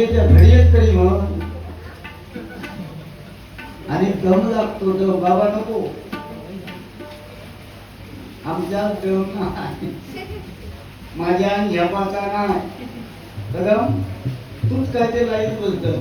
घडीच्या घडीत एक तरी मग आणि दम लागतो तो बाबा नको. आमच्या देव नाही. माझ्या झपाचा नाही. कदम तूच काय ते लाइट बोलतो?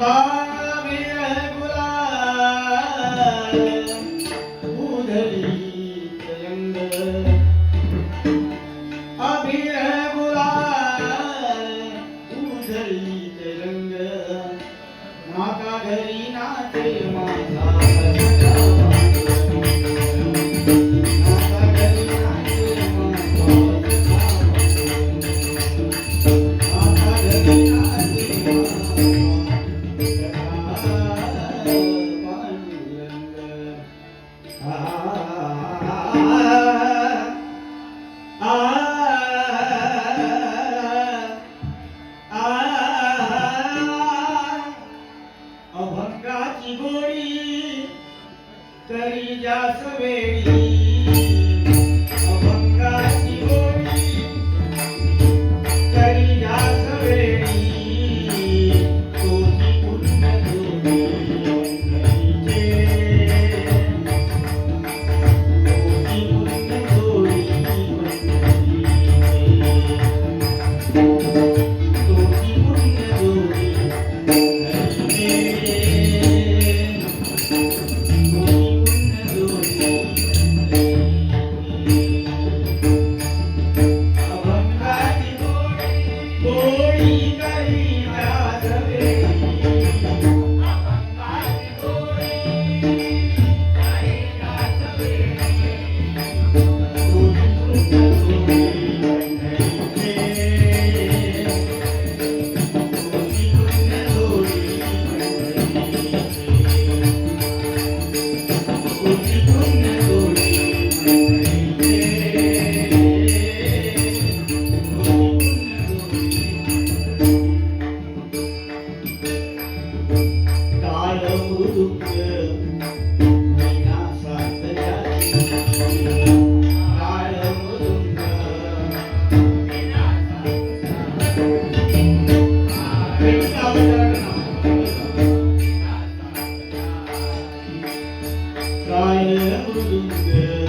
माता Bye. Sayem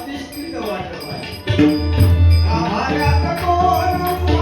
っていくと思います。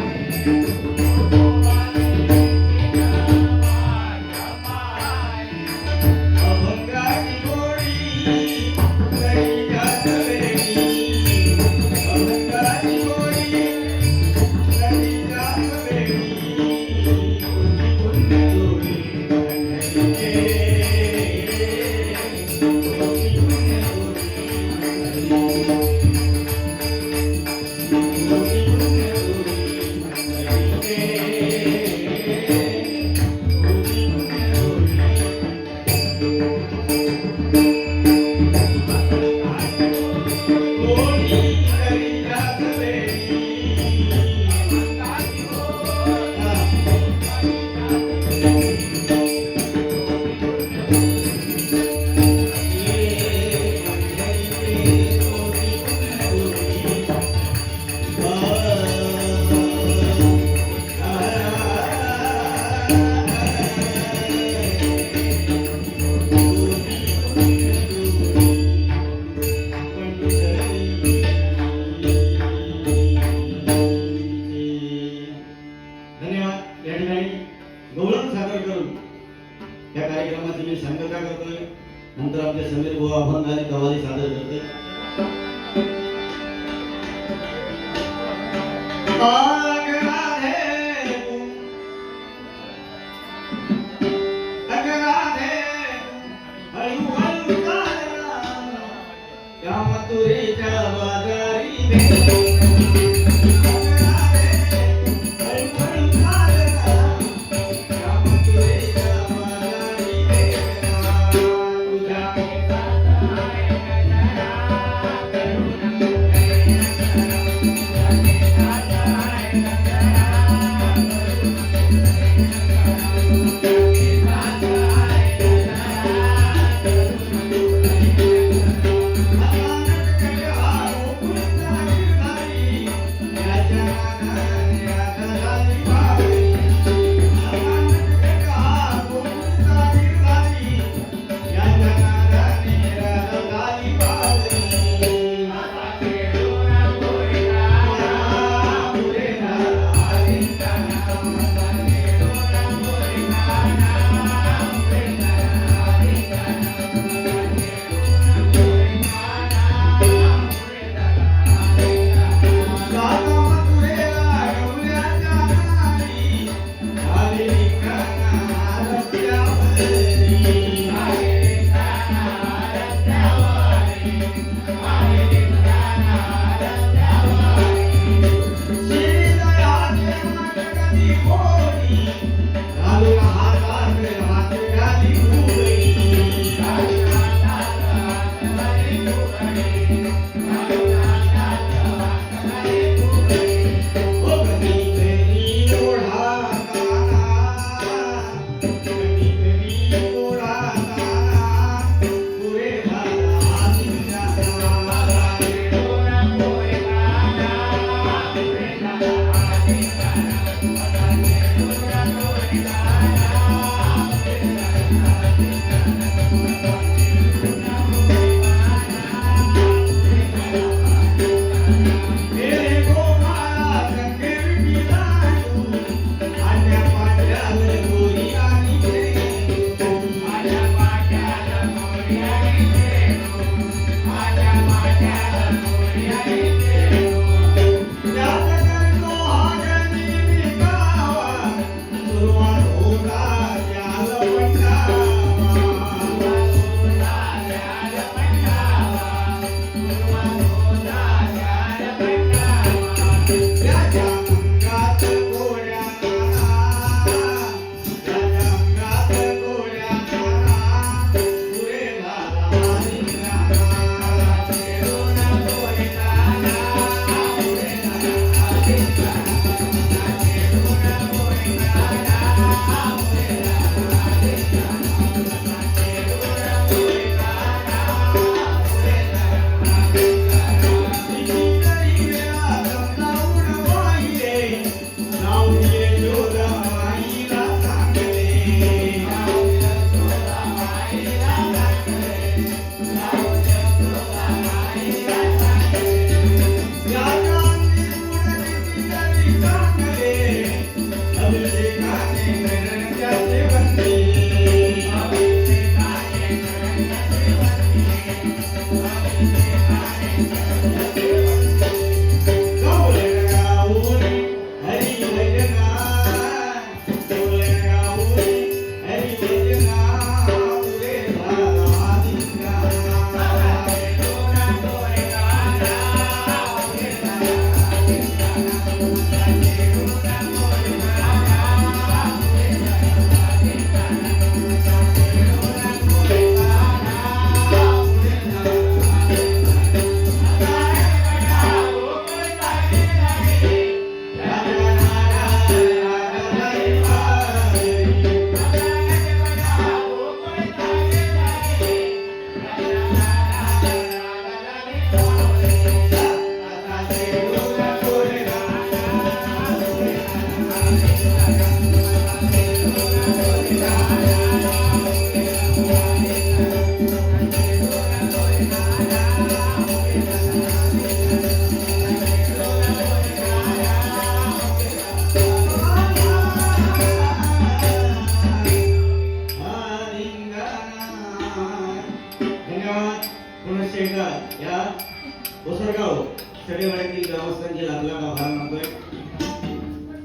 ओसरगाव सडेवाड्यातील ग्रामस्थांचे लाख आभार मानतोय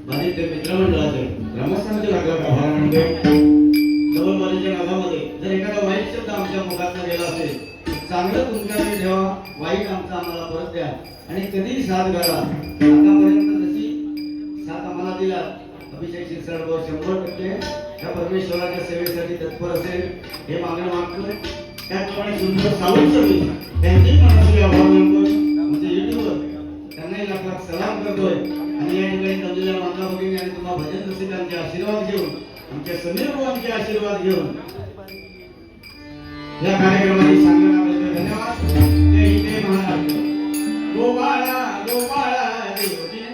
बाधित मित्रमंडळाचे ग्रामस्थांचे लागला आभार मानतोय नवलबालीच्या नागामध्ये जर एखादा वाईट शब्द आमच्या मुखात गेला असेल चांगलं तुमच्याकडे ठेवा वाईट आमचा आम्हाला परत द्या. आणि कधीही साथ घाला आतापर्यंत जशी साथ आम्हाला दिला अभिषेक शिरसाडवर शंभर टक्के. त्या परमेश्वराच्या सेवेसाठी तत्पर असेल हे मागणं मागतोय. त्याचप्रमाणे सुंदर साऊंड सर्व्हिस त्यांची मनाशी आभार मानतोय. म्हणजे युट्यूबवर त्यांनाही लाख सलाम करतोय. आणि या ठिकाणी जमलेल्या माता भगिनी आणि तुम्हाला भजन रसिकांचे आशीर्वाद घेऊन आमच्या समीर भावांचे आशीर्वाद घेऊन या कार्यक्रमाची सांगणं आपल्याला धन्यवाद. जय हिंद महाराज गोपाळा गोपाळा गोपाळा.